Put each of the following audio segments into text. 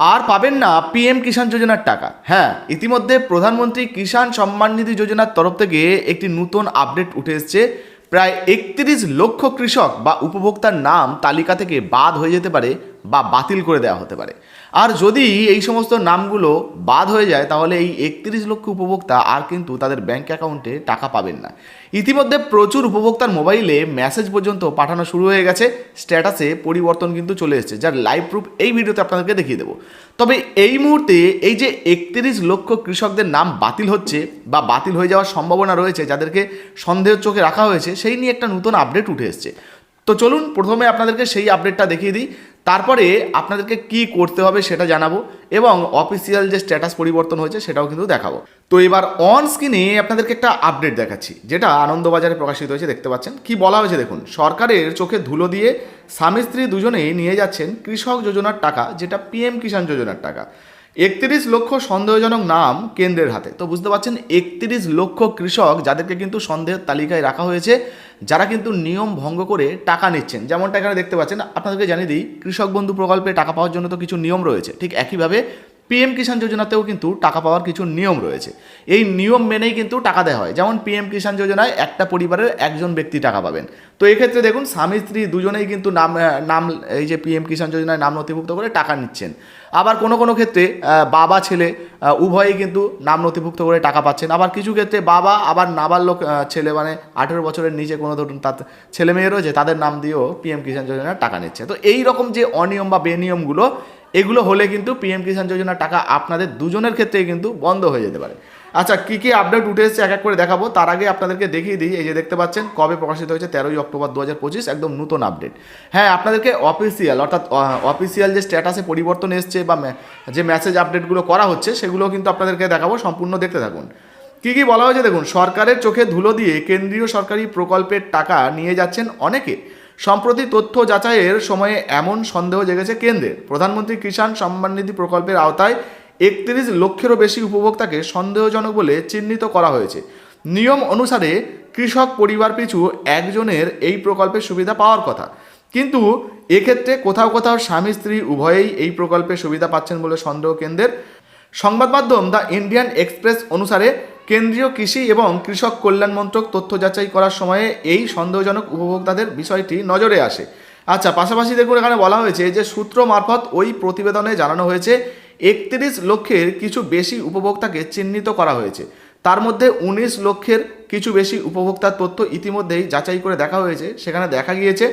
আর পাবেন না পিএম কিষাণ যোজনার টাকা। হ্যাঁ ইতিমধ্যে প্রধানমন্ত্রী কিষাণ সম্মান নিধি যোজনার তরফ থেকে একটি নতুন আপডেট উঠে এসছে। প্রায় একত্রিশ লক্ষ কৃষক বা উপভোক্তার নাম তালিকা থেকে বাদ হয়ে যেতে পারে বা বাতিল করে দেওয়া হতে পারে। আর যদি এই সমস্ত নামগুলো বাদ হয়ে যায়, তাহলে এই একত্রিশ লক্ষ উপভোক্তা আর কিন্তু তাদের ব্যাঙ্ক অ্যাকাউন্টে টাকা পাবেন না। ইতিমধ্যে প্রচুর উপভোক্তার মোবাইলে মেসেজ পর্যন্ত পাঠানো শুরু হয়ে গেছে। স্ট্যাটাসে পরিবর্তন কিন্তু চলে এসেছে, যার লাইভ প্রুফ এই ভিডিওতে আপনাদেরকে দেখিয়ে দেবো। তবে এই মুহূর্তে এই যে একত্রিশ লক্ষ কৃষকদের নাম বাতিল হচ্ছে বা বাতিল হয়ে যাওয়ার সম্ভাবনা রয়েছে, যাদেরকে সন্দেহের চোখে রাখা হয়েছে, সেই নিয়ে একটা নতুন আপডেট উঠে এসছে। তো চলুন প্রথমে আপনাদেরকে সেই আপডেটটা দেখিয়ে দিই। তারপরে আপনাদেরকে কি করতে হবে সেটা জানাব এবং অফিসিয়াল যে স্ট্যাটাস পরিবর্তন হয়েছে সেটাও কিন্তু দেখাবো। তো এবার অন স্ক্রিনে আপনাদেরকে একটা আপডেট দেখাচ্ছি, যেটা আনন্দবাজারে প্রকাশিত হয়েছে, দেখতে পাচ্ছেন। কি বলা হয়েছে দেখুন, সরকারের চোখে ধুলো দিয়ে স্বামী স্ত্রী দুজনেই নিয়ে যাচ্ছেন কৃষক যোজনার টাকা, যেটা পিএম কিষাণ যোজনার টাকা। একত্রিশ লক্ষ সন্দেহজনক নাম কেন্দ্রের হাতে। তো বুঝতে পারছেন, একত্রিশ লক্ষ কৃষক যাদেরকে কিন্তু সন্দেহের তালিকায় রাখা হয়েছে যারা কিন্তু নিয়ম ভঙ্গ করে টাকা নিচ্ছেন, যেমনটা এখানে দেখতে পাচ্ছেন, আপনাদেরকে জানিয়ে দিই, কৃষক বন্ধু প্রকল্পে টাকা পাওয়ার জন্য তো কিছু নিয়ম রয়েছে, ঠিক একইভাবে পিএম কিষাণ যোজনাতেও কিন্তু টাকা পাওয়ার কিছু নিয়ম রয়েছে। এই নিয়ম মেনেই কিন্তু টাকা দেওয়া হয়। যেমন পিএম কিষাণ যোজনায় একটা পরিবারের একজন ব্যক্তি টাকা পাবেন। তো এক্ষেত্রে দেখুন, স্বামী, স্ত্রী দুজনেই কিন্তু নাম নাম, এই যে পিএম কিষাণ যোজনায় নাম নথিভুক্ত করে টাকা নিচ্ছেন। আবার কোনো কোনো ক্ষেত্রে বাবা, ছেলে উভয়েই কিন্তু নাম নথিভুক্ত করে টাকা পাচ্ছেন। আবার কিছু ক্ষেত্রে বাবা আবার নাবালক ছেলে মানে আঠেরো বছরের নিচে কোনো ধরুন তার ছেলে মেয়ে রয়েছে, তাদের নাম দিয়েও পিএম কিষাণ যোজনার টাকা নিচ্ছে। তো এই রকম যে অনিয়ম বা বেনিয়মগুলো এগুলো হলে কিন্তু পিএম কিষাণ যোজনার টাকা আপনাদের দুজনের ক্ষেত্রেই কিন্তু বন্ধ হয়ে যেতে পারে। আচ্ছা কী কী আপডেট উঠে এসেছে এক এক করে দেখাবো। তার আগে আপনাদেরকে দেখিয়ে দিই, এই যে দেখতে পাচ্ছেন, কবে প্রকাশিত হয়েছে? তেরোই অক্টোবর দু হাজার পঁচিশ, একদম নতুন আপডেট হ্যাঁ আপনাদেরকে অফিসিয়াল অর্থাৎ অফিসিয়াল যে স্ট্যাটাসে পরিবর্তন এসছে বা যে মেসেজ আপডেটগুলো করা হচ্ছে সেগুলো কিন্তু আপনাদেরকে দেখাবো, সম্পূর্ণ দেখতে থাকুন। কী কী বলা হয়েছে দেখুন, সরকারের চোখে ধুলো দিয়ে কেন্দ্রীয় সরকারি প্রকল্পের টাকা নিয়ে যাচ্ছেন অনেকে। সম্প্রতি তথ্য যাচাইয়ের সময়ে এমন সন্দেহ জেগেছে কেন্দ্রে। প্রধানমন্ত্রী কিষাণ সম্মান নিধি প্রকল্পের আওতায় একত্রিশ লক্ষেরও বেশি উপভোক্তাকে সন্দেহজনক বলে চিহ্নিত করা হয়েছে। নিয়ম অনুসারে কৃষক পরিবার পিছু একজনের এই প্রকল্পের সুবিধা পাওয়ার কথা। কিন্তু এক্ষেত্রে কোথাও কোথাও স্বামী স্ত্রী উভয়েই এই প্রকল্পের সুবিধা পাচ্ছেন বলে সন্দেহ কেন্দ্রের সংবাদ মাধ্যম দ্য ইন্ডিয়ান এক্সপ্রেস অনুসারে কেন্দ্রীয় কৃষি এবং কৃষক কল্যাণ মন্ত্রক তথ্য যাচাই করার সময়ে এই সন্দেহজনক উপভোক্তাদের বিষয়টি নজরে আসে। আচ্ছা পাশাপাশি দেখুন, এখানে বলা হয়েছে যে সূত্র মারফত ওই প্রতিবেদনে জানানো হয়েছে, একত্রিশ লক্ষের কিছু বেশি উপভোক্তাকে চিহ্নিত করা হয়েছে। তার মধ্যে উনিশ লক্ষের কিছু বেশি উপভোক্তার তথ্য ইতিমধ্যেই যাচাই করে দেখা হয়েছে। সেখানে দেখা গিয়েছে,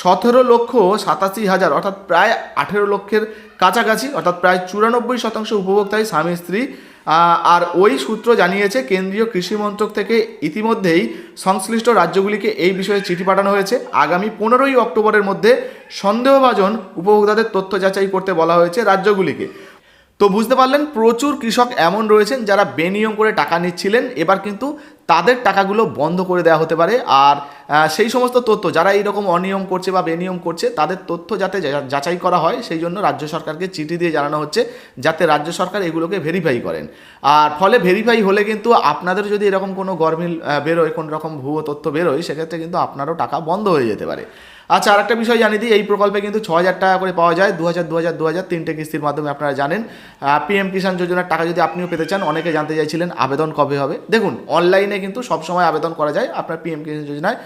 সতেরো লক্ষ সাতাশি হাজার, অর্থাৎ প্রায় আঠেরো লক্ষের কাছাকাছি, অর্থাৎ প্রায় চুরানব্বই শতাংশ উপভোক্তাই স্বামী, স্ত্রী আর ওই সূত্র জানিয়েছে কেন্দ্রীয় কৃষি মন্ত্রক থেকে ইতিমধ্যেই সংশ্লিষ্ট রাজ্যগুলিকে এই বিষয়ে চিঠি পাঠানো হয়েছে। আগামী পনেরোই অক্টোবরের মধ্যে সন্দেহভাজন উপভোক্তাদের তথ্য যাচাই করতে বলা হয়েছে রাজ্যগুলিকে। তো বুঝতে পারলেন, প্রচুর কৃষক এমন রয়েছেন যারা বেনিয়ম করে টাকা নিচ্ছিলেন। এবার কিন্তু তাদের টাকাগুলো বন্ধ করে দেওয়া হতে পারে। আর সেই সমস্ত তথ্য, যারা এইরকম অনিয়ম করছে বা বেনিয়ম করছে, তাদের তথ্য যাতে যাচাই করা হয়, সেই জন্য রাজ্য সরকারকে চিঠি দিয়ে জানানো হচ্ছে, যাতে রাজ্য সরকার এগুলোকে ভেরিফাই করেন। আর ফলে ভেরিফাই হলে কিন্তু আপনাদের যদি এরকম কোনো গরমিল বেরোয় কোনো রকম ভুয়ো তথ্য বেরোয়, সেক্ষেত্রে কিন্তু আপনারও টাকা বন্ধ হয়ে যেতে পারে। আচ্ছা আরেকটা বিষয় জানিয়ে দিই, এই প্রকল্পে কিন্তু ছ হাজার টাকা করে পাওয়া যায় দু হাজার দু হাজার দু হাজার তিনটে কিস্তির মাধ্যমে আপনারা জানেন। পিএম কিষাণ যোজনার টাকা যদি আপনিও পেতে চান, অনেকে জানতে চাইছিলেন আবেদন কবে হবে। দেখুন, অনলাইনে কিন্তু সবসময় আবেদন করা যায়, আপনার পিএম কিষাণ যোজনায়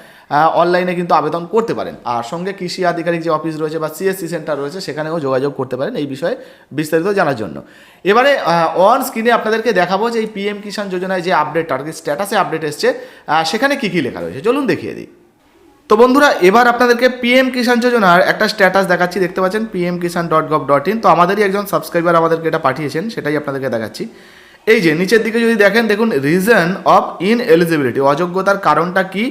অনলাইনে কিন্তু আবেদন করতে পারেন। আর সঙ্গে কৃষি আধিকারিক যে অফিস রয়েছে বা সিএসসি সেন্টার রয়েছে, সেখানেও যোগাযোগ করতে পারেন এই বিষয়ে বিস্তারিত জানার জন্য। এবারে অন স্ক্রিনে আপনাদেরকে দেখাবো যে এই পিএম কিষাণ যোজনায় যে আপডেট আর কি স্ট্যাটাসে আপডেট এসছে সেখানে কী কী লেখা রয়েছে। চলুন দেখিয়ে দিই। তো বন্ধুরা, এবার আপনাদেরকে পিএম কিষাণ যোজনার একটা স্ট্যাটাস দেখাচ্ছি। দেখতে পাচ্ছেন PM Kisan dot gov dot in তো আমাদেরই একজন সাবস্ক্রাইবার আমাদেরকে এটা পাঠিয়েছেন, সেটাই আপনাদেরকে দেখাচ্ছি। এই যে, নিচের দিকে যদি দেখেন, দেখুন রিজন অফ ইন এলিজিবিলিটি অযোগ্যতার কারণটা কি?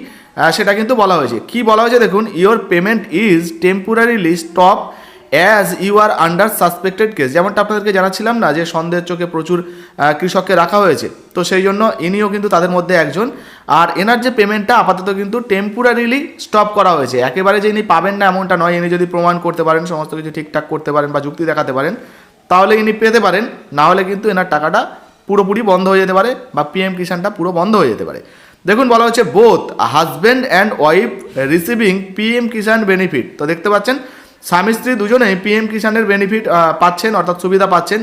সেটা কিন্তু বলা হয়েছে। কি বলা হয়েছে? দেখুন your payment is temporarily stop as you are under suspected case যেমনটা আপনাদেরকে জানাচ্ছিলাম না যে সন্দেহের চোখে প্রচুর কৃষককে রাখা হয়েছে, তো সেই জন্য ইনিও কিন্তু তাদের মধ্যে একজন। আর এনার যে পেমেন্টটা আপাতত কিন্তু টেম্পোরারিলি স্টপ করা হয়েছে, একেবারে যে ইনি পাবেন না এমনটা নয়, ইনি যদি প্রমাণ করতে পারেন, সমস্ত কিছু ঠিকঠাক করতে পারেন বা যুক্তি দেখাতে পারেন, তাহলে ইনি পেতে পারেন, না হলে কিন্তু এনার টাকাটা পুরোপুরি বন্ধ হয়ে যেতে পারে বা পিএম কিষাণটা পুরো বন্ধ হয়ে যেতে পারে। দেখুন, বলা হচ্ছে both husband and wife receiving PM Kisan benefit তো দেখতে পাচ্ছেন স্বামী স্ত্রী দুজনেই পিএম কিষাণের বেনিফিট পাচ্ছেন, অর্থাৎ সুবিধা পাচ্ছেন।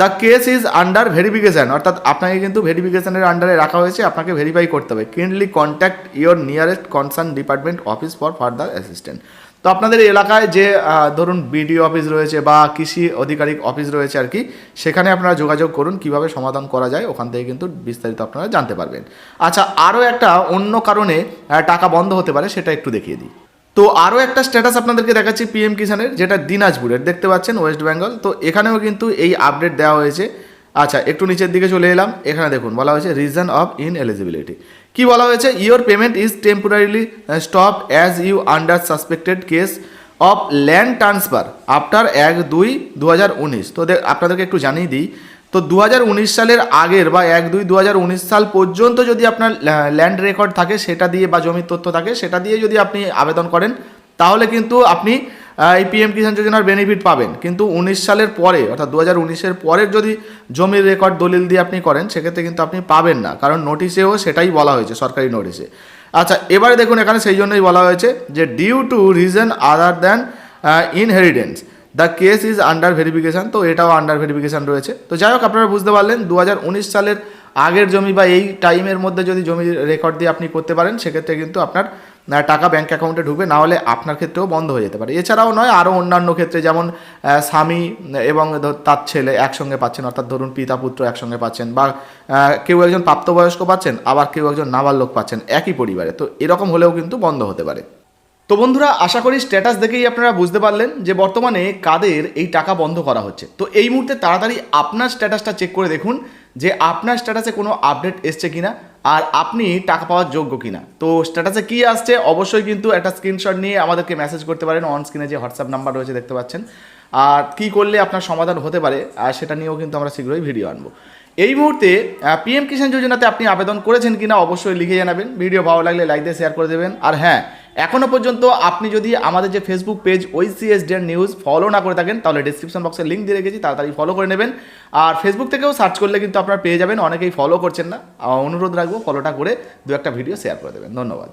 The case is under verification অর্থাৎ আপনাকে কিন্তু ভেরিফিকেশানের আন্ডারে রাখা হয়েছে, আপনাকে ভেরিফাই করতে হবে। Kindly contact your nearest concern department office for further assistant তো আপনাদের এলাকায় যে ধরুন বিডিও অফিস রয়েছে বা কৃষি আধিকারিক অফিস রয়েছে আর কি, সেখানে আপনারা যোগাযোগ করুন, কীভাবে সমাধান করা যায়, ওখান থেকে কিন্তু বিস্তারিত আপনারা জানতে পারবেন। আচ্ছা আরও একটা অন্য কারণে টাকা বন্ধ হতে পারে, সেটা একটু দেখিয়ে দিই। তো আরও একটা স্ট্যাটাস আপনাদেরকে দেখাচ্ছি পিএম কিষানের যেটা দিনাজপুরের, দেখতে পাচ্ছেন ওয়েস্ট বেঙ্গল তো এখানেও কিন্তু এই আপডেট দেওয়া হয়েছে। আচ্ছা একটু নিচের দিকে চলে এলাম। এখানে দেখুন, বলা হয়েছে রিজন অফ ইন এলিজিবিলিটি কী বলা হয়েছে? Your payment is temporarily stop as you under suspected case of land transfer after এক দুই দু তো আপনাদেরকে একটু জানিয়ে দিই তো দু হাজার উনিশ সালের আগের বা এক দুই দু সাল পর্যন্ত যদি আপনার ল্যান্ড রেকর্ড থাকে, সেটা দিয়ে বা জমির তথ্য থাকে, সেটা দিয়ে যদি আপনি আবেদন করেন, তাহলে কিন্তু আপনি এই পিএম কিষাণ যোজনার বেনিফিট পাবেন। কিন্তু উনিশ সালের পরে, অর্থাৎ দু হাজার উনিশের পরের যদি জমির রেকর্ড দলিল দিয়ে আপনি করেন, সেক্ষেত্রে কিন্তু আপনি পাবেন না। কারণ নোটিশেও সেটাই বলা হয়েছে, সরকারি নোটিশে আচ্ছা এবারে দেখুন এখানে সেই জন্যই বলা হয়েছে যে due to reason other than inheritance the case is under verification তো এটাও আন্ডার ভেরিফিকেশান রয়েছে। তো যাই হোক, আপনারা বুঝতে পারলেন দু হাজার উনিশ সালের আগের জমি বা এই টাইমের মধ্যে যদি জমি রেকর্ড দিয়ে আপনি করতে পারেন, সেক্ষেত্রে কিন্তু আপনার টাকা ব্যাঙ্ক অ্যাকাউন্টে ঢুকবে না হলে আপনার ক্ষেত্রেও বন্ধ হয়ে যেতে পারে। এছাড়াও নয় আরও অন্যান্য ক্ষেত্রে যেমন স্বামী এবং তার ছেলে একসঙ্গে পাচ্ছেন, অর্থাৎ ধরুন পিতা পুত্র একসঙ্গে পাচ্ছেন বা কেউ একজন প্রাপ্তবয়স্ক পাচ্ছেন, আবার কেউ একজন নাবালক পাচ্ছেন, একই পরিবারে। তো এরকম হলেও কিন্তু বন্ধ হতে পারে। তো বন্ধুরা, আশা করি স্ট্যাটাস দেখেই আপনারা বুঝতে পারলেন যে বর্তমানে কাদের এই টাকা বন্ধ করা হচ্ছে। তো এই মুহূর্তে তাড়াতাড়ি আপনার স্ট্যাটাসটা চেক করে দেখুন যে আপনার স্ট্যাটাসে কোনো আপডেট এসছে কিনা আর আপনি টাকা পাওয়ার যোগ্য কিনা। তো স্ট্যাটাসে কী আসছে, অবশ্যই কিন্তু একটা স্ক্রিনশট নিয়ে আমাদেরকে মেসেজ করতে পারেন। অন স্ক্রিনে যে হোয়াটসঅ্যাপ নাম্বার রয়েছে, দেখতে পাচ্ছেন। আর কি করলে আপনার সমাধান হতে পারে, আর সেটা নিয়েও কিন্তু আমরা শীঘ্রই ভিডিও আনব। এই মুহূর্তে পিএম কিষাণ যোজনাতে আপনি আবেদন করেছেন কিনা অবশ্যই লিখে জানাবেন। ভিডিও ভালো লাগলে লাইক দিয়ে শেয়ার করে দেবেন। আর হ্যাঁ এখনও পর্যন্ত আপনি যদি আমাদের যে ফেসবুক পেজ ওই ওইসিএস ডেন নিউজ ফলো না করে থাকেন, তাহলে ডিসক্রিপশন বক্সে লিঙ্ক দিয়ে রেখেছি, তাড়াতাড়ি ফলো করে নেবেন। আর ফেসবুক থেকেও সার্চ করলে কিন্তু আপনারা পেয়ে যাবেন, অনেকেই ফলো করছেন না। অনুরোধ রাখব ফলোটা করে দু একটা ভিডিও শেয়ার করে দেবেন। ধন্যবাদ।